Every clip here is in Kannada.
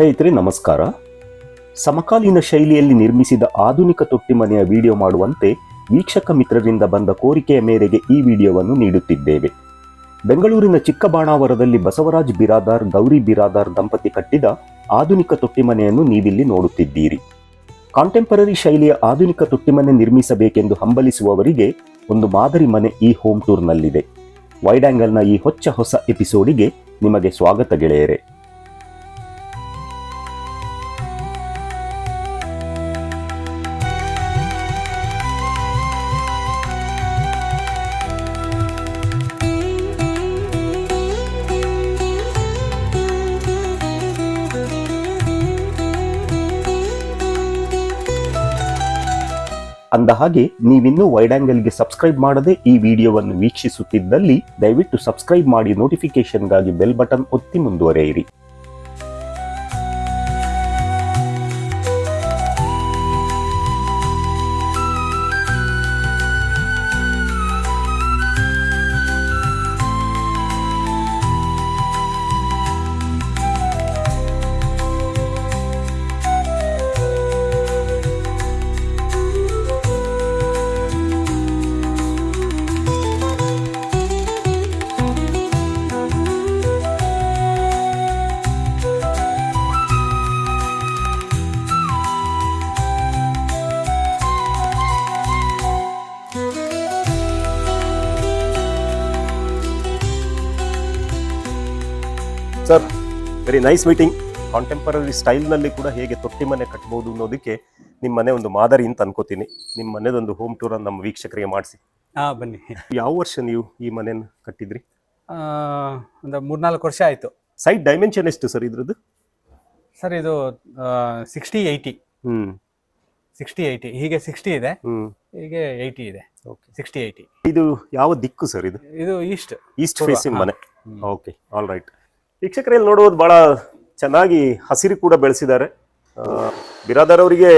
ಸ್ನೇಹಿತರೆ, ನಮಸ್ಕಾರ. ಸಮಕಾಲೀನ ಶೈಲಿಯಲ್ಲಿ ನಿರ್ಮಿಸಿದ ಆಧುನಿಕ ತೊಟ್ಟಿಮನೆಯ ವಿಡಿಯೋ ಮಾಡುವಂತೆ ವೀಕ್ಷಕ ಮಿತ್ರರಿಂದ ಬಂದ ಕೋರಿಕೆಯ ಮೇರೆಗೆ ಈ ವಿಡಿಯೋವನ್ನು ನೀಡುತ್ತಿದ್ದೇವೆ. ಬೆಂಗಳೂರಿನ ಚಿಕ್ಕಬಾಣಾವರದಲ್ಲಿ ಬಸವರಾಜ್ ಬಿರಾದಾರ್, ಗೌರಿ ಬಿರಾದಾರ್ ದಂಪತಿ ಕಟ್ಟಿದ ಆಧುನಿಕ ತೊಟ್ಟಿಮನೆಯನ್ನು ನೀವಿಲ್ಲಿ ನೋಡುತ್ತಿದ್ದೀರಿ. ಕಾಂಟೆಂಪರರಿ ಶೈಲಿಯ ಆಧುನಿಕ ತೊಟ್ಟಿಮನೆ ನಿರ್ಮಿಸಬೇಕೆಂದು ಹಂಬಲಿಸುವವರಿಗೆ ಒಂದು ಮಾದರಿ ಮನೆ ಈ ಹೋಮ್ ಟೂರ್ನಲ್ಲಿದೆ. ವೈಡ್ ಆಂಗಲ್ನ ಈ ಹೊಚ್ಚ ಹೊಸ ಎಪಿಸೋಡಿಗೆ ನಿಮಗೆ ಸ್ವಾಗತ ಗೆಳೆಯರೆ. ಅಂದ ಹಾಗೆ ನೀವಿನ್ನೂ ವೈಡ್ ಆಂಗಲ್ಗೆ ಸಬ್ಸ್ಕ್ರೈಬ್ ಮಾಡದೆ ಈ ವಿಡಿಯೋವನ್ನು ವೀಕ್ಷಿಸುತ್ತಿದ್ದಲ್ಲಿ ದಯವಿಟ್ಟು ಸಬ್ಸ್ಕ್ರೈಬ್ ಮಾಡಿ ನೋಟಿಫಿಕೇಶನ್ಗಾಗಿ ಬೆಲ್ ಬಟನ್ ಒತ್ತಿ ಮುಂದುವರೆಯಿರಿ. Sir very nice meeting contemporary ಸ್ಟೈಲ್ನಲ್ಲಿ ಕೂಡ ಹೇಗೆ ತೊಟ್ಟಿ ಮನೆ ಕಟ್ಬೋದು ಅನ್ನೋದಕ್ಕೆ ನಿಮ್ಮ ಮನೆ ಒಂದು ಮಾದರಿ ಅಂತ ಅನ್ಕೋತೀನಿ. ನಿಮ್ಮ ಮನೆದೊಂದು ಹೋಮ್ ಟೂರ್ ನಮ್ಮ ವೀಕ್ಷಕರಿಗೆ ಮಾಡಿಸಿ. ಹಾಂ ಬನ್ನಿ. ಯಾವ ವರ್ಷ ನೀವು ಈ ಮನೆಯನ್ನು ಕಟ್ಟಿದ್ರಿ? ಒಂದು ಮೂರ್ನಾಲ್ಕು ವರ್ಷ ಆಯಿತು. ಸೈಡ್ ಡೈಮೆನ್ಷನ್ ಎಷ್ಟು ಸರ್ ಇದ್ರದ್ದು? ಸರ್ ಇದು ಸಿಕ್ಸ್ಟಿ ಏಯ್ಟಿ ಹ್ಞೂ ಸಿಕ್ಸ್ಟಿ ಏಯ್ಟಿ ಹೀಗೆ ಸಿಕ್ಸ್ಟಿ ಇದೆ. ಹೀಗೆ ಏಯ್ಟಿ ಇದೆ. ಓಕೆ ಸಿಕ್ಸ್ಟಿ ಏಯ್ಟಿ ಇದು ಯಾವ ದಿಕ್ಕು ಸರ್ ಇದು? ಇದು ಈಸ್ಟ್ ಈಸ್ಟ್ ಫೇಸಿಂಗ್ ಮನೆ. ಓಕೆ ಆಲ್ ರೈಟ್ ವೀಕ್ಷಕರಲ್ಲಿ ನೋಡುವುದು ಬಹಳ ಚೆನ್ನಾಗಿ ಹಸಿರು ಕೂಡ ಬೆಳೆಸಿದ್ದಾರೆ. ಬಿರಾದರ್ ಅವರಿಗೆ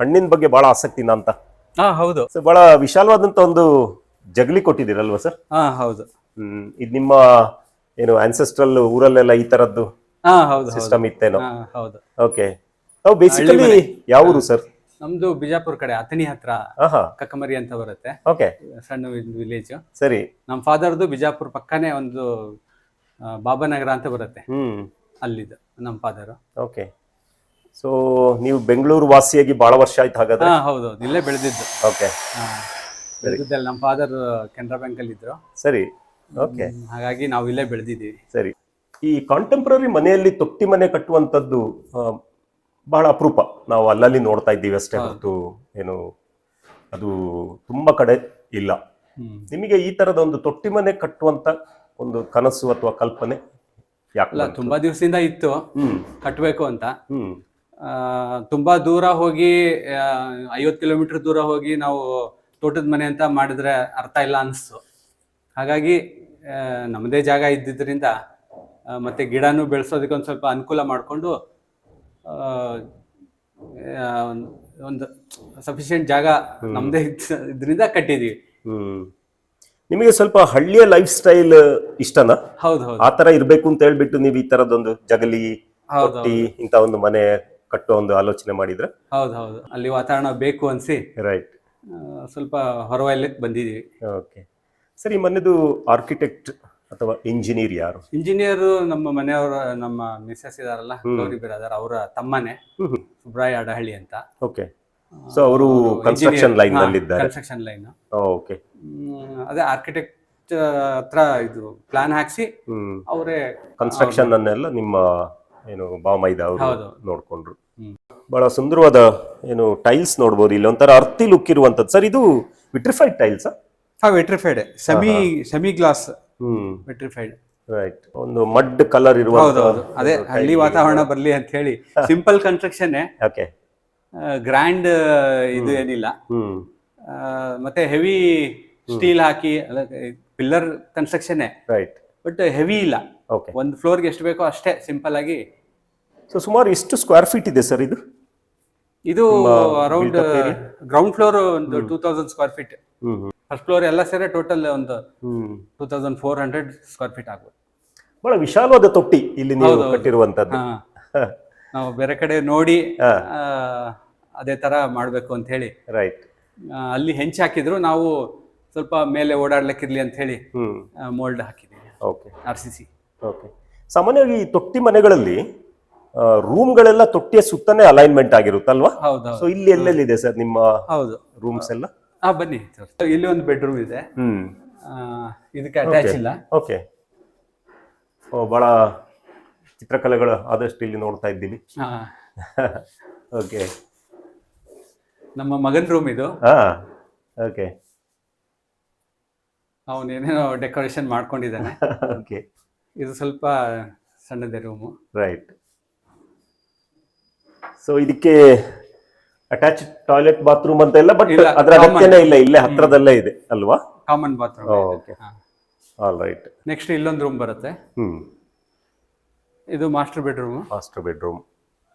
ಹಣ್ಣಿನ ಬಗ್ಗೆ ಬಹಳ ಆಸಕ್ತಿನ ಅಂತ. ಹಾ ಹೌದು. ಸೊ ಬಹಳ ವಿಶಾಲವಾದಂತ ಒಂದು ಜಗಲಿ ಕೊಟ್ಟಿದ್ದೀರಲ್ವಾ ಸರ್? ಹಾ ಹೌದು. ಹ್ಮ್ ಇದು ನಿಮ್ಮ ಏನು ಆನ್ಸೆಸ್ಟ್ರಲ್ ಊರಲ್ಲೆಲ್ಲ ಈ ತರದ್ದು ಹಾ ಹೌದು ಹೌದು. ಸಿಸ್ಟಮ್ ಇತ್ತೇನೋ? ಹಾ ಹೌದು. ಓಕೆ ನಾವು ಬೇಸಿಕಲಿ ಯಾವ ಊರು ಸರ್? ನಮ್ದು ಬಿಜಾಪುರ ಕಡೆ ಅಥಣಿ ಹತ್ರ ಕಕ್ಕಮರಿ ಅಂತ ಬರುತ್ತೆ. ಓಕೆ ಸಣ್ಣ ವಿಲೇಜ್ ಸರಿ. ನಮ್ಮ ಫಾದರ್ದು ಬಿಜಾಪುರ ಪಕ್ಕನೇ ಒಂದು ಬಾಬಾನಗರ ಅಂತ ಬರುತ್ತೆ. ಹ್ಮ್. ಅಲ್ಲಿದ್ದು ನಮ್ಮ ಫಾದರ್ ಓಕೆ. ಸೊ ನೀವು ಬೆಂಗಳೂರು ವಾಸಿಯಾಗಿ ಬಹಳ ವರ್ಷ ಆಯ್ತು ಹಾಗಾದ್ರೆ? ಹಾ ಹೌದು ಹೌದು ಇಲ್ಲೇ ಬೆಳೆದಿದ್ದು. ಓಕೆ. ಹಾ ಬೆಳೆದಿದ್ದಲ್ಲ ನಮ್ಮ ಫಾದರ್ ಕೆನರಾ ಬ್ಯಾಂಕ್ ಅಲ್ಲಿ ಇದ್ರು. ಸರಿ. ಓಕೆ. ಹ್ಮ್, ಹಾಗಾಗಿ ನಾವು ಇಲ್ಲೇ ಬೆಳೆದಿದ್ದೀವಿ. ಸರಿ. ಈ ಕಾಂಟೆಂಪ್ರರಿ ಮನೆಯಲ್ಲಿ ತೊಟ್ಟಿ ಮನೆ ಕಟ್ಟುವಂಥದ್ದು ಆ, ಬಹಳ ಅಪರೂಪ. ನಾವು ಅಲ್ಲಲ್ಲಿ ನೋಡ್ತಾ ಇದ್ದೀವಿ ಅಷ್ಟೇ ಹೊರತು ಏನು ಅದು ತುಂಬಾ ಕಡೆ ಇಲ್ಲ. ಹ್ಮ್. ನಿಮಗೆ ಈ ತರದ ಒಂದು ತೊಟ್ಟಿ ಮನೆ ಕಟ್ಟುವಂತ ಒಂದು ಕನಸು ಅಥವಾ ಕಲ್ಪನೆ ತುಂಬಾ ದಿವಸದಿಂದ ಇತ್ತು. ಕಟ್ಟಬೇಕು ಅಂತ. ತುಂಬಾ ದೂರ ಹೋಗಿ ಐವತ್ತು ಕಿಲೋಮೀಟರ್ ದೂರ ಹೋಗಿ ನಾವು ತೋಟದ ಮನೆ ಅಂತ ಮಾಡಿದ್ರೆ ಅರ್ಥ ಇಲ್ಲ ಅನಿಸ್ತು. ಹಾಗಾಗಿ ನಮ್ಮದೇ ಜಾಗ ಇದ್ದಿದ್ರಿಂದ ಮತ್ತೆ ಗಿಡನೂ ಬೆಳೆಸೋದಕ್ಕೆ ಒಂದು ಸ್ವಲ್ಪ ಅನುಕೂಲ ಮಾಡಿಕೊಂಡು ಒಂದು ಸಫಿಶಿಯೆಂಟ್ ಜಾಗ ನಮ್ಮದೇ ಇದರಿಂದ ಕಟ್ಟಿದೀವಿ. ಹ್ಮ್. ನಿಮಗೆ ಸ್ವಲ್ಪ ಹಳ್ಳಿಯ ಲೈಫ್ ಸ್ಟೈಲ್ ಇಷ್ಟನಾ? ಹೌದು ಹೌದು. ಆ ತರ ಇರ್ಬೇಕು ಅಂತ ಹೇಳ್ಬಿಟ್ಟು ನೀವು ಈ ತರದೊಂದು ಜಗಲಿ ಹೌದು ಇಂತ ಒಂದು ಮನೆ ಕಟ್ಟುವ ಒಂದು ಆಲೋಚನೆ ಮಾಡಿದ್ರೆ? ಹೌದು ಹೌದು. ಅಲ್ಲಿ ವಾತಾವರಣ ಬೇಕು ಅನ್ಸಿ. ರೈಟ್ ಆ, ಸ್ವಲ್ಪ ಹೊರವಲಯಕ್ಕೆ ಬಂದಿದೀವಿ ಓಕೆ ಸರಿ ಮನೆದು ಆರ್ಕಿಟೆಕ್ಟ್ ಅಥವಾ ಇಂಜಿನಿಯರ್ ಯಾರು? ಇಂಜಿನಿಯರ್ ನಮ್ಮ ಮನೆಯವರ ನಮ್ಮ ಮಿಸ್ಸಸ್ ಇದಾರಲ್ಲ ಗೌರಿ ಬಿರಾದರ್ ಅವರ ತಮ್ಮನೇ. ಸುಬ್ರಾಯ ಅಡಹಳ್ಳಿ ಅಂತ. ಓಕೆ ಸೊ ಅವರು ಕನ್ಸ್ಟ್ರಕ್ಷನ್ ಲೈನ್ನಲ್ಲಿ ಇದ್ದಾರೆ ಕನ್ಸ್ಟ್ರಕ್ಷನ್ ಲೈನ್ ಓಕೆ ಅದೇ ಆರ್ಕಿಟೆಕ್ಟ್ ಹತ್ರ ಇದು ಪ್ಲಾನ್ ಹಾಕ್ಸಿ ಅವರೇ ಕನ್ಸ್ಟ್ರಕ್ಷನ್ ಅನ್ನೆಲ್ಲ ನಿಮ್ಮ ಏನು ಬಾಮೈದ ಅವರು. ನೋಡ್ಕೊಂಡ್ರು. ಬಹಳ ಸುಂದರವಾದ ಏನು ಟೈಲ್ಸ್ ನೋಡ್ಬೋದು ಇಲ್ಲಿ. ಒಂಥರ ಅರ್ತಿ ಲುಕ್ ಇರುವಂತದ್ದು ಸರ್ ಇದು ವಿಟ್ರಿಫೈಡ್ ಟೈಲ್ಸ್ ಹಾ vitrified semi semi gloss hmm. Vitrified right ಒಂದು ಮಡ್ ಕಲರ್ ಇರುವ ಅದೇ ಹಳ್ಳಿ ವಾತಾವರಣ ಬರ್ಲಿ ಅಂತ ಹೇಳಿ. ಸಿಂಪಲ್ ಕನ್ಸ್ಟ್ರಕ್ಷನ್ ಓಕೆ ಗ್ರ್ಯಾಂಡ್ ಇದು ಏನಿಲ್ಲ. ಮತ್ತೆ heavy steel hockey pillar construction right but heavy ಇಲ್ಲ. ಓಕೆ ಒಂದು ಫ್ಲೋರ್ಗೆ ಎಷ್ಟು ಬೇಕೋ ಅಷ್ಟೇ ಸಿಂಪಲ್ ಆಗಿ. ಸೊ ಸುಮಾರು ಎಷ್ಟು ಸ್ಕ್ವೇರ್ ಫೀಟ್ ಇದೆ ಸರ್ ಇದು? ಇದು ಅರೌಂಡ್ ಗ್ರೌಂಡ್ ಫ್ಲೋರ್ ಒಂದು two thousand square feet first floor ಎಲ್ಲ ಸೇರಿ ಟೋಟಲ್ ಒಂದು two thousand four hundred square feet ಆಗ್ಬೋದು. ಬಹಳ ವಿಶಾಲವಾದ ತೊಟ್ಟಿ ಇಲ್ಲಿ ನೀವು. ಕಟ್ಟಿರುವಂತದ್ದು. ನಾವು ಬೇರೆ ಕಡೆ ನೋಡಿ ಅದೇ ತರ ಮಾಡ್ಬೇಕು ಅಂತ ಹೇಳಿ. ರೈಟ್ ಅಲ್ಲಿ ಹೆಂಚು ಹಾಕಿದ್ರು ನಾವು ಸ್ವಲ್ಪ ಮೇಲೆ ಓಡಾಡ್ಲಿಕ್ಕಿರ್ಲಿ ಅಂತ ಹೇಳಿ ಹ್ಮ್. ಮೋಲ್ಡ್ ಹಾಕಿದ್ದೀವಿ okay R C C okay ಸಾಮಾನ್ಯವಾಗಿ ಈ ತೊಟ್ಟಿ ಮನೆಗಳಲ್ಲಿ ರೂಮ್ಗಳೆಲ್ಲ ತೊಟ್ಟಿಯ ಸುತ್ತನೇ ಅಲೈನ್ಮೆಂಟ್ ಆಗಿರುತ್ತಲ್ವಾ? ಹೌದು ಸೊ ಇಲ್ಲಿ ಎಲ್ಲೆಲ್ಲಿದೆ ಸರ್ ನಿಮ್ಮ ಹೌದು. ರೂಮ್ಸ್ ಎಲ್ಲ? ಹಾ ಬನ್ನಿ. ಇಲ್ಲಿ ಒಂದು ಬೆಡ್ರೂಮ್ ಇದೆ. ಹ್ಮ್. ಆ, ಇದಕ್ಕೆ ಅಟ್ಯಾಚ್ ಇಲ್ಲ. ಓಕೆ ಓ ಬಹಳ ಚಿತ್ರಕಲೆಗಳು ಆದಷ್ಟು ಇಲ್ಲಿ ನೋಡ್ತಾ ಇದ್ದೀವಿ. ಹಾ. ಓಕೆ ನಮ್ಮ ಮಗನ್ ರೂಮ್ ಇದು. ಹಾ ಓಕೆ ಅವನೇನೇನೋ ಡೆಕೋರೇಷನ್ ಮಾಡ್ಕೊಂಡಿದ್ದಾನೆ. ಓಕೆ ಇದು ಸ್ವಲ್ಪ ಸಣ್ಣದೇ ರೂಮು ರೈಟ್ ಸೊ ಇದಕ್ಕೆ ಅಟ್ಯಾಚ್ ಟಾಯ್ಲೆಟ್ ಬಾತ್ರೂಮ್ ಅಂತ ಇಲ್ಲ ಬಟ್ ಇಲ್ಲ, ಅದರ common. ಅಗತ್ಯನೇ ಇಲ್ಲ ಇಲ್ಲೇ ಹತ್ರದಲ್ಲೇ ಇದೆ ಅಲ್ವಾ? Common bathroom okay all right next ಇಲ್ಲೊಂದು ರೂಮ್ ಬರುತ್ತೆ. ಹ್ಮ್. ಇದು master bedroom master bedroom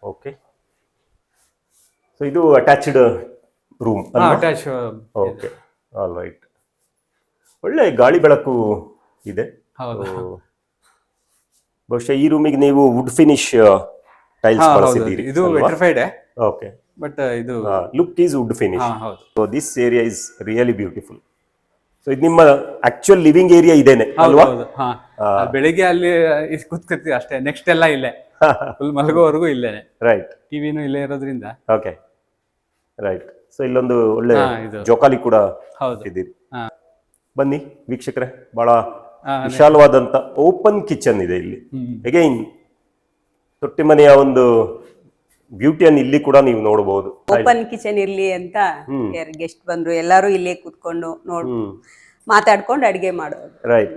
okay so ಇದು attached room attach okay all right ಒಳ್ಳೆ ಗಾಳಿ ಬೆಳಕು ಇದೆ. ಬಹುಶಃ ಈ ರೂಮಿಗೆ ನೀವು ವುಡ್ ಫಿನಿಶ್ ಟೈಲ್ಸ್ ಬಳಸಿದ್ದೀರಿ ಇದು ವೆಟ್ರಿಫೈಡ್ ಓಕೆ ಬಟ್ ಇದು look is wood finish so this area is really beautiful so ಇದು ನಿಮ್ಮ ಆಕ್ಚುಯಲ್ ಲಿವಿಂಗ್ ಏರಿಯಾ ಇದೇನೆ ಅಲ್ವಾ? ಬೆಳಿಗ್ಗೆ ಅಲ್ಲಿ ಕೂತ್ಕೊತೀವಿ ಅಷ್ಟೇ. ನೆಕ್ಸ್ಟ್ ಎಲ್ಲ ಇಲ್ಲೇ. ಫುಲ್ ಮಲಗೋವರೆಗೂ ಇಲ್ಲೇನೆ. ರೈಟ್ ಟಿವಿನೂ ಇಲ್ಲೇ ಇರೋದ್ರಿಂದ. ಓಕೆ ರೈಟ್ ಸೊ ಇಲ್ಲೊಂದು ಒಳ್ಳೆ ಜೋಕಾಲಿ ಕೂಡ ಹೌದು. ಇದ್ದೀರಿ ಬನ್ನಿ ವೀಕ್ಷಕರೇ ಬಹಳ ವಿಶಾಲವಾದಂತ ಓಪನ್ ಕಿಚನ್ ಇದೆ ಇಲ್ಲಿ. ಅಗೈನ್ ತೊಟ್ಟಿ ಮನೆಯ ಒಂದು ಬ್ಯೂಟಿಯನ್ನು ಇಲ್ಲಿ ಕೂಡ ನೀವು ನೋಡಬಹುದು. ಓಪನ್ ಕಿಚನ್ ಇರ್ಲಿ ಅಂತ ಯಾರು ಗೆಸ್ಟ್ ಬಂದ್ರು ಎಲ್ಲಾರು ಇಲ್ಲೇ ಕೂತ್ಕೊಂಡು ನೋಡ್ ಮಾತಾಡ್ಕೊಂಡು ಅಡಿಗೆ ಮಾಡೋದು. ರೈಟ್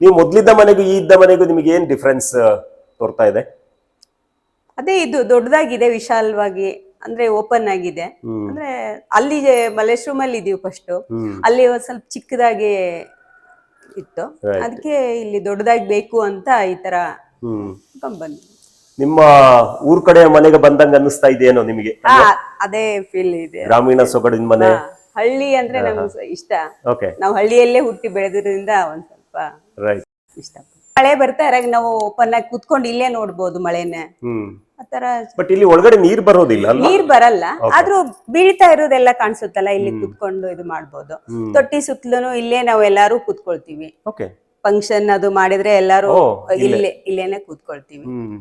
ನೀವು ಮೊದ್ಲಿದ್ದ ಮನೆಗೂ ಈ ಇದ್ದ ಮನೆಗೂ ನಿಮಗೆ ಏನ್ ಡಿಫ್ರೆನ್ಸ್ ತೋರ್ತಾ ಇದೆ? ಅದೇ ಇದು ದೊಡ್ಡದಾಗಿದೆ ವಿಶಾಲವಾಗಿ. ಅಂದ್ರೆ ಓಪನ್ ಆಗಿದೆ. ಅಂದ್ರೆ ಅಲ್ಲಿ ಮಲೇಶ್ ರೂಮ್ ಅಲ್ಲಿ ಇದೀವಿ ಫಸ್ಟ್ ಅಲ್ಲಿ ಒಂದ್ ಸ್ವಲ್ಪ ಚಿಕ್ಕದಾಗಿ ಇತ್ತು. ಅದಕ್ಕೆ ಇಲ್ಲಿ ದೊಡ್ಡದಾಗಿ ಬೇಕು ಅಂತ ಈ ತರ ಬಂದ್ವಿ. ನಿಮ್ಮ ಊರ್ ಕಡೆ ಮನೆಗೆ ಬಂದಂಗ ಅನ್ನಿಸ್ತಾ ಇದೆಯೇನೋ ನಿಮಗೆ? ಹಾ ಅದೇ ಫೀಲ್ ಇದೆ. ಗ್ರಾಮೀಣ ಸೊಗಡಿನ ಮನೆ. ಹಳ್ಳಿ ಅಂದ್ರೆ ನಮ್ಗೆ ಇಷ್ಟ. ಓಕೆ ನಾವು ಹಳ್ಳಿಯಲ್ಲೇ ಹುಟ್ಟಿ ಬೆಳೆದ್ರಿಂದ ಒಂದ್ ಸ್ವಲ್ಪ ರೈಟ್ ಇಷ್ಟ. ಮಳೆ ಬರ್ತಾ ಇರಾಗ ನಾವು ಓಪನ್ ಆಗಿ ಕುತ್ಕೊಂಡು ಇಲ್ಲೇ ನೋಡ್ಬೋದು ಮಳೆನೆ. ಹ್ಮ್. ಆತರ ಬಟ್ ಇಲ್ಲಿ ಒಳಗಡೆ ನೀರ್ ಬರೋದಿಲ್ಲ ಅಲ್ವಾ? ನೀರ್ ಬರಲ್ಲ. ಆದ್ರೂ ಬೀಳ್ತಾ ಇರೋದೆಲ್ಲ ಕಾಣಿಸುತ್ತಲ್ಲ ಇಲ್ಲಿ ಕುತ್ಕೊಂಡು ಇದು ಮಾಡ್ಬೋದು. ತೊಟ್ಟಿ ಸುತ್ತಲೂ ಇಲ್ಲೇ ನಾವು ಎಲ್ಲಾರು ಕುತ್ಕೊಳ್ತೀವಿ. ಓಕೆ ಫಂಕ್ಷನ್ ಅದು ಮಾಡಿದ್ರೆ ಎಲ್ಲಾರು ಓ, ಇಲ್ಲೇ. ಇಲ್ಲೇ ಇಲ್ಲೇನೆ ಕುತ್ಕೊಳ್ತೀವಿ. ಹ್ಮ್.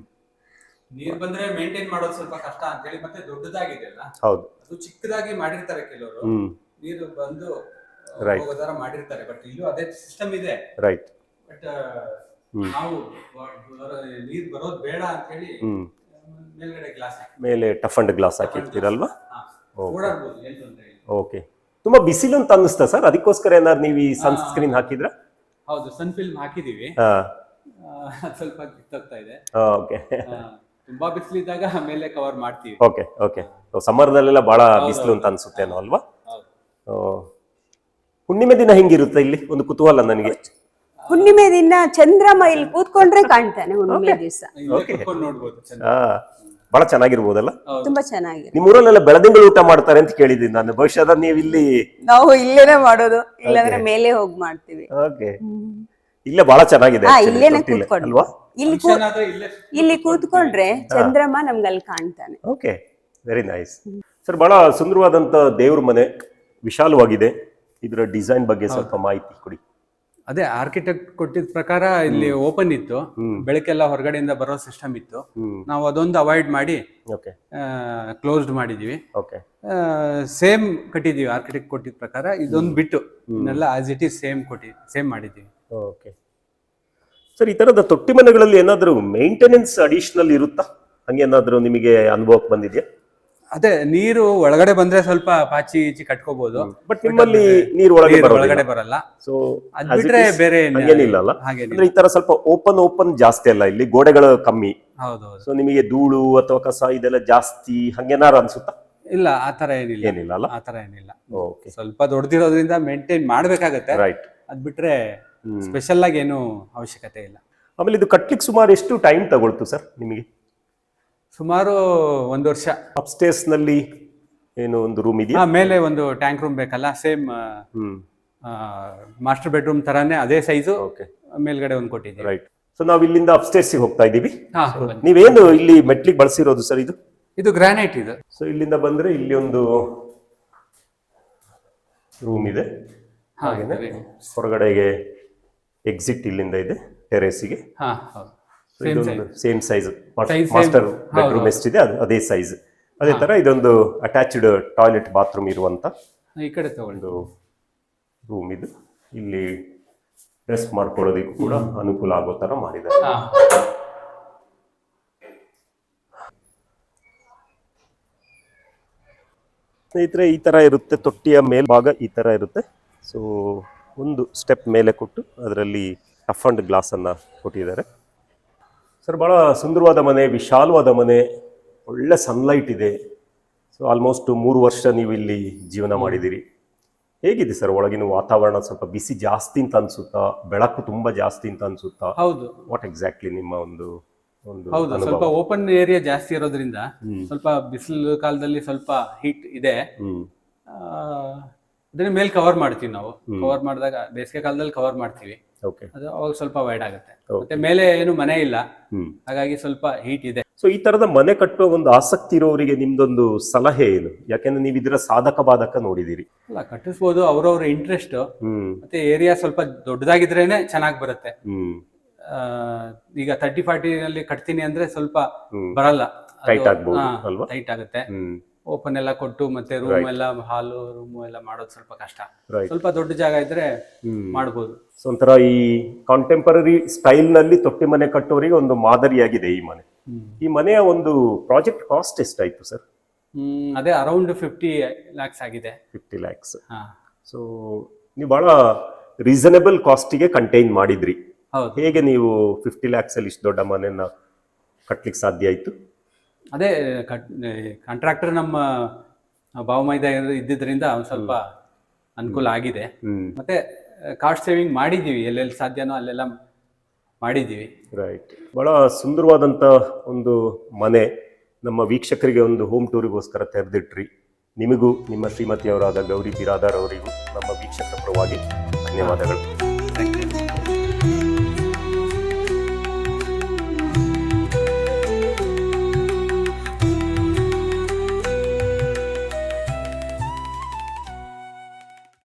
ನೀರ್ ಬಂದ್ರೆ ಮೇಂಟೈನ್ ಮಾಡೋದು ಸ್ವಲ್ಪ ಕಷ್ಟ ಅಂತ ಹೇಳಿ ಮತ್ತೆ ದೊಡ್ಡದಾಗಿದೆ ಅಲ್ಲ? ಹೌದು. ಅದು ಚಿಕ್ಕದಾಗಿ ಮಾಡಿರ್ತಾರೆ ಕೆಲವರು. ಹ್ಮ್. ನೀರು ಬಂದು ಆ, Right. ಹೋಗೋ ತರ ಮಾಡಿರ್ತಾರೆ ಬಟ್ ಇಲ್ಲೂ ಅದೇ ಸಿಸ್ಟಮ್ ಇದೆ. ರೈಟ್ ಬಟ್ ನಾವು ನೀರ್ ಬರೋದ್ ಬೇಡ ಅಂತ ಹೇಳಿ ಹ್ಮ್. ಮೇಲ್ಗಡೆ ಗ್ಲಾಸ್ ಮೇಲೆ ಟಫ್ ಅಂಡ್ ಗ್ಲಾಸ್ ಹಾಕಿರ್ತೀರಲ್ವಾ ಓಕೆ ತುಂಬಾ ಬಿಸಿಲು ಅಂತ ಅನ್ನಿಸ್ತಾ ಸರ್? ಅದಕ್ಕೋಸ್ಕರ ಏನಾದ್ರು ನೀವು ಈ ಸನ್ ಸ್ಕ್ರೀನ್ ಹಾಕಿದ್ರ? ಹೌದು ಸನ್ ಫಿಲ್ಮ್ ಹಾಕಿದೀವಿ. ಸ್ವಲ್ಪ ಕಿತ್ತೋಗ್ತಾ ಇದೆ. ಓಕೆ ತುಂಬಾ ಬಿಸಿಲಿದ್ದಾಗ ಮೇಲೆ ಕವರ್ ಮಾಡ್ತೀವಿ. ಓಕೆ ಓಕೆ ಸಮ್ಮರ್ದಲ್ಲೆಲ್ಲ ಬಹಳ ಬಿಸಿಲು ಅಂತ ಅನ್ಸುತ್ತೇನೋ ಅಲ್ವಾ. ಹುಣ್ಣಿಮೆ ದಿನ ಹೆಂಗಿರುತ್ತೆ ಇಲ್ಲಿ? ಒಂದು ಕುತೂಹಲ ನನಗೆ. ಹುಣ್ಣಿಮೆ ದಿನ ಚಂದ್ರಮ ಇಲ್ಲಿ ಕೂತ್ಕೊಂಡ್ರೆ ಕಾಣ್ತಾನೆ ಹುಣ್ಣಿಮೆ ದಿವಸ. ಬಹಳ ಚೆನ್ನಾಗಿರ್ಬೋದಲ್ಲ? ತುಂಬಾ ಚೆನ್ನಾಗಿ ನಿಮ್ಮ ಊರಲ್ಲೆಲ್ಲ ಬೆಳದಿಂಗಳು ಊಟ ಮಾಡ್ತಾರೆ ಅಂತ ಕೇಳಿದ್ದೀನಿ ನಾನು. ಬಹುಶಃ ಅದನ್ನ ನೀವು ಇಲ್ಲಿ ನಾವು ಇಲ್ಲೇನೆ ಮಾಡೋದು. ಇಲ್ಲಾಂದ್ರೆ ಮೇಲೆ ಹೋಗಿ ಮಾಡ್ತೀವಿ. ಓಕೆ ಇಲ್ಲೇ ಬಹಳ ಚೆನ್ನಾಗಿದೆ ಹಾ ಇಲ್ಲೇನೆ ಇಲ್ಲೇ ಇಲ್ಲಿ ಕೂತ್ಕೊಂಡ್ರೆ ಚಂದ್ರಮ್ಮ ನಮ್ಗೆ ಅಲ್ಲಿ ಕಾಣ್ತಾನೆ ಓಕೆ ವೆರಿ ನೈಸ್ ಸರ್ ಬಹಳ ಸುಂದರವಾದಂತ ದೇವ್ರ ಮನೆ ವಿಶಾಲವಾಗಿದೆ. ಇದರ ಡಿಸೈನ್ ಬಗ್ಗೆ ಸ್ವಲ್ಪ ಮಾಹಿತಿ ಕೊಡಿ. ಅದೇ ಆರ್ಕಿಟೆಕ್ಟ್ ಕೊಟ್ಟಿದ ಪ್ರಕಾರ ಇಲ್ಲಿ ಓಪನ್ ಇತ್ತು. ಬೆಳಕೆಲ್ಲ ಹೊರಗಡೆಯಿಂದ ಬರೋ ಸಿಸ್ಟಮ್ ಇತ್ತು. ನಾವು ಅದೊಂದು ಅವಾಯ್ಡ್ ಮಾಡಿ ಕ್ಲೋಸ್ಡ್ ಮಾಡಿದೀವಿ. ಓಕೆ ಸೇಮ್ ಕಟ್ಟಿದೀವಿ ಆರ್ಕಿಟೆಕ್ಟ್ ಕೊಟ್ಟಿದ ಪ್ರಕಾರ. ಇದೊಂದು ಬಿಟ್ಟು ಇನ್ನೆಲ್ಲ ಆಸ್ ಇಟ್ ಈಸ್ ಸೇಮ್ ಕೊಟ್ಟಿ ಸೇಮ್ ಮಾಡಿದೀವಿ. ಓಕೆ ಸರ್ ಈ ತರದ ತೊಟ್ಟಿ ಮನೆಗಳಲ್ಲಿ ಏನಾದರೂ ಮೇಂಟೆನೆನ್ಸ್ ಅಡಿಷನಲ್ ಇರುತ್ತಾ? ಹಂಗೇನಾದ್ರೂ ನಿಮಗೆ ಅನುಭವಕ್ಕೆ ಬಂದಿದೆಯಾ? ಅದೇ ನೀರು ಒಳಗಡೆ ಬಂದ್ರೆ ಸ್ವಲ್ಪ ಪಾಚಿ ಈಚಿ ಕಟ್ಕೋಬಹುದು ಬಟ್ ನಿಮ್ಮಲ್ಲಿ ನೀರು ಒಳಗೆ ನೀರು ಬರೋದಿಲ್ಲ. ಒಳಗಡೆ ಬರಲ್ಲ. ಸೊ ಅದ್ ಬಿಟ್ರೆ ಬೇರೆ ಏನಿಲ್ಲ ಹಂಗೇನಿಲ್ಲ ಅಲ್ಲ. ಹಾಗೇನಿಲ್ಲ. ಅಂದ್ರೆ ಈ ತರ ಸ್ವಲ್ಪ ಓಪನ್ ಓಪನ್ ಜಾಸ್ತಿ ಅಲ್ಲ. ಇಲ್ಲಿ ಗೋಡೆಗಳು ಕಮ್ಮಿ. ಹೌದೌದು. ಸೊ ನಿಮಗೆ ಧೂಳು ಅಥವಾ ಕಸ ಇದೆಲ್ಲ ಜಾಸ್ತಿ ಹಂಗೇನಾರು ಅನ್ಸುತ್ತಾ? ಇಲ್ಲ ಆತರ ಏನಿಲ್ಲ. ಏನಿಲ್ಲ ಅಲ್ಲ? ಆತರ ಏನಿಲ್ಲ. ಓಕೆ ಸ್ವಲ್ಪ ದೊಡ್ಡದಿರೋದ್ರಿಂದ ಮೇಂಟೈನ್ ಮಾಡ್ಬೇಕಾಗತ್ತೆ. ರೈಟ್ ಅದ್ ಬಿಟ್ರೆ ಸ್ಪೆಷಲ್ ಆಗಿ ಏನು ಅವಶ್ಯಕತೆ ಇಲ್ಲ. ಆಮೇಲೆ ಇದು ಕಟ್ಲಿಕ್ಕೆ ಸುಮಾರು ಎಷ್ಟು ಟೈಮ್ ತಗೊಳ್ತು ಸರ್ ನಿಮಗೆ? ಸುಮಾರು ಒಂದು ವರ್ಷ. ಅಪ್ಸ್ಟೇರ್ಸ್ನಲ್ಲಿ ಏನು ಒಂದು ರೂಮ್ ಇದೆಯಾ? ಆ, ಮೇಲೆ ಒಂದು ಟ್ಯಾಂಕ್ ರೂಮ್ ಬೇಕಲ್ಲ ಸೇಮ್ ಹ್ಮ್. ಮಾಸ್ಟರ್ ಬೆಡ್ರೂಮ್ ತರಾನೇ ಅದೇ ಸೈಜು ಓಕೆ ಮೇಲ್ಗಡೆ ಒಂದು ಕೊಟ್ಟಿದ್ದೀವಿ. ರೈಟ್ ಸೊ ನಾವು ಇಲ್ಲಿಂದ ಅಪ್ಸ್ಟೇರ್ಸಿಗೆ ಹೋಗ್ತಾ ಇದ್ದೀವಿ. ಹಾ ಬನ್ನಿ. ನೀವೇನು ಇಲ್ಲಿ ಮೆಟ್ಲಿಗೆ ಬಳಸಿರೋದು ಸರ್ ಇದು? ಇದು ಗ್ರಾನೈಟ್ ಇದು. ಸೊ ಇಲ್ಲಿಂದ ಬಂದ್ರೆ ಇಲ್ಲಿ ಒಂದು ರೂಮ್ ಇದೆ. ಹಾಗೇನೆ ಹೊರಗಡೆಗೆ ಎಕ್ಸಿಟ್ ಇಲ್ಲಿಂದ ಇದೆ ಟೆರೇಸಿಗೆ ಹಾ ಹೌದು. Same size. ಮಾಸ್ಟರ್ ಬೆಡ್ರೂಮ್ ಎಷ್ಟಿದೆ ಅದು ಅದೇ ಸೈಜ್ ಅದೇ ತರ ಇದೊಂದು ಅಟ್ಯಾಚ್ಡ್ ಟಾಯ್ಲೆಟ್ ಬಾತ್ರೂಮ್ ಇರುವಂತ ಈ ಕಡೆ ತಗೊಂಡು ರೂಮ್ ಇದು. ಇಲ್ಲಿ ಡ್ರೆಸ್ ಮಾಡ್ಕೊಳ್ಳೋದಕ್ಕೂ ಕೂಡ ಅನುಕೂಲ ಆಗೋ ತರ ಮಾಡಿದ್ದಾರೆ. ಸ್ನೇಹಿತರೆ ಈ ತರ ಇರುತ್ತೆ ತೊಟ್ಟಿಯ ಮೇಲ್ಭಾಗ ಈ ತರ ಇರುತ್ತೆ. ಸೊ ಒಂದು ಸ್ಟೆಪ್ ಮೇಲೆ ಕೊಟ್ಟು ಅದರಲ್ಲಿ ಟಫ್ ಅಂಡ್ ಗ್ಲಾಸ್ ಅನ್ನ ಕೊಟ್ಟಿದ್ದಾರೆ. ಸರ್ ಭಾಳ ಸುಂದರವಾದ ಮನೆ ವಿಶಾಲವಾದ ಮನೆ ಒಳ್ಳೆ ಸನ್ಲೈಟ್ ಇದೆ. ಸೊ ಆಲ್ಮೋಸ್ಟ್ ಮೂರು ವರ್ಷ ನೀವು ಇಲ್ಲಿ ಜೀವನ ಮಾಡಿದ್ದೀರಿ. ಹೇಗಿದೆ ಸರ್ ಒಳಗಿನ ವಾತಾವರಣ ಸ್ವಲ್ಪ ಬಿಸಿ ಜಾಸ್ತಿ ಅಂತ ಅನ್ಸುತ್ತಾ? ಬೆಳಕು ತುಂಬಾ ಜಾಸ್ತಿ ಅಂತ ಅನ್ಸುತ್ತಾ? ಹೌದು. ವಾಟ್ ಎಕ್ಸಾಕ್ಟ್ಲಿ ನಿಮ್ಮ ಒಂದು ಒಂದು ಹೌದು ಸ್ವಲ್ಪ ಓಪನ್ ಏರಿಯಾ ಜಾಸ್ತಿ ಇರೋದ್ರಿಂದ ಸ್ವಲ್ಪ ಬಿಸಿಲು ಕಾಲದಲ್ಲಿ ಸ್ವಲ್ಪ ಹೀಟ್ ಇದೆ. ಅದನ್ನ ಮೇಲ್ ಕವರ್ ಮಾಡ್ತೀವಿ ನಾವು. ಕವರ್ ಮಾಡಿದಾಗ ಬೇಸಿಗೆ ಕಾಲದಲ್ಲಿ ಕವರ್ ಮಾಡ್ತೀವಿ. ಓಕೆ ಅದು ಅವಾಗ ಸ್ವಲ್ಪ ವೈಡ್ ಆಗುತ್ತೆ. ಮತ್ತೆ ಮೇಲೆ ಏನು ಮನೆ ಇಲ್ಲ. ಹಾಗಾಗಿ ಸ್ವಲ್ಪ ಹೀಟ್ ಇದೆ. ಸೊ ಈ ತರದ ಮನೆ ಕಟ್ಟುವ ಒಂದು ಆಸಕ್ತಿ ಇರೋರಿಗೆ ನಿಮ್ದೊಂದು ಸಲಹೆ ಏನು? ಯಾಕೆಂದ್ರೆ ನೀವು ಇದರ ಸಾಧಕ ಬಾಧಕ ನೋಡಿದಿರಿ ಅಲ್ಲ ಕಟ್ಟಿಸ್ಬೋದು ಅವ್ರವ್ರ ಇಂಟ್ರೆಸ್ಟ್ ಮತ್ತೆ ಏರಿಯಾ ಸ್ವಲ್ಪ ದೊಡ್ಡದಾಗಿದ್ರೇನೆ ಚೆನ್ನಾಗಿ ಬರುತ್ತೆ. ಈಗ ತರ್ಟಿ ಫಾರ್ಟಿನಲ್ಲಿ ಕಟ್ತೀನಿ ಅಂದ್ರೆ ಸ್ವಲ್ಪ. ಬರಲ್ಲ. ಟೈಟ್ ಆಗ್ಬೋದು? ಟೈಟ್ ಆಗುತ್ತೆ. ಓಪನ್ ಎಲ್ಲ ಕೊಟ್ಟು ಮತ್ತೆ ರೂಮ್ ಎಲ್ಲ ಹಾಲು ರೂಮ್ ಎಲ್ಲ ಮಾಡೋದು ಸ್ವಲ್ಪ ಕಷ್ಟ. ಸ್ವಲ್ಪ ದೊಡ್ಡ ಜಾಗ ಇದ್ರೆ ಮಾಡಬಹುದು ಮಾಡ್ಬೋದು. ಸೊ ಒಂಥರ ಈ ಕಾಂಟೆಂಪರರಿ ಸ್ಟೈಲ್ನಲ್ಲಿ ತೊಟ್ಟಿ ಮನೆ ಕಟ್ಟೋರಿಗೆ ಒಂದು ಮಾದರಿಯಾಗಿದೆ ಈ ಮನೆ. ಈ ಮನೆಯ ಒಂದು ಪ್ರಾಜೆಕ್ಟ್ ಕಾಸ್ಟ್ ಎಷ್ಟಾಯ್ತು ಸರ್? ಅದೇ ಅರೌಂಡ್ ಫಿಫ್ಟಿ ಲ್ಯಾಕ್ಸ್ ಆಗಿದೆ. ಫಿಫ್ಟಿ ಲ್ಯಾಕ್ಸ್ ಸೊ ನೀವು ಬಹಳ ರೀಸನಬಲ್ ಕಾಸ್ಟಿಗೆ ಕಂಟೈನ್ ಮಾಡಿದ್ರಿ. ಹೇಗೆ ನೀವು ಫಿಫ್ಟಿ ಲ್ಯಾಕ್ಸ್ ಅಲ್ಲಿ ಇಷ್ಟು ದೊಡ್ಡ ಮನೆಯನ್ನ ಕಟ್ಲಿಕ್ಕೆ ಸಾಧ್ಯ ಆಯ್ತು? ಅದೇ ಕಾಂಟ್ರಾಕ್ಟರ್ ನಮ್ಮ ಭಾವಮೈದ ಇದ್ದಿದ್ದರಿಂದ ಒಂದು ಸ್ವಲ್ಪ ಅನುಕೂಲ ಆಗಿದೆ. ಮತ್ತೆ ಕಾಸ್ಟ್ ಸೇವಿಂಗ್ ಮಾಡಿದ್ದೀವಿ ಎಲ್ಲೆಲ್ಲಿ ಸಾಧ್ಯನೋ ಅಲ್ಲೆಲ್ಲ ಮಾಡಿದ್ದೀವಿ ರೈಟ್ ಬಹಳ ಸುಂದರವಾದಂಥ ಒಂದು ಮನೆ ನಮ್ಮ ವೀಕ್ಷಕರಿಗೆ ಒಂದು ಹೋಮ್ ಟೂರಿಗೋಸ್ಕರ ತೆರೆದಿಟ್ರಿ. ನಿಮಗೂ ನಿಮ್ಮ ಶ್ರೀಮತಿಯವರಾದ ಗೌರಿ ಬಿರಾದಾರ್ ಅವರಿಗೂ ನಮ್ಮ ವೀಕ್ಷಕರ ಪರವಾಗಿ ಧನ್ಯವಾದಗಳು. Thank you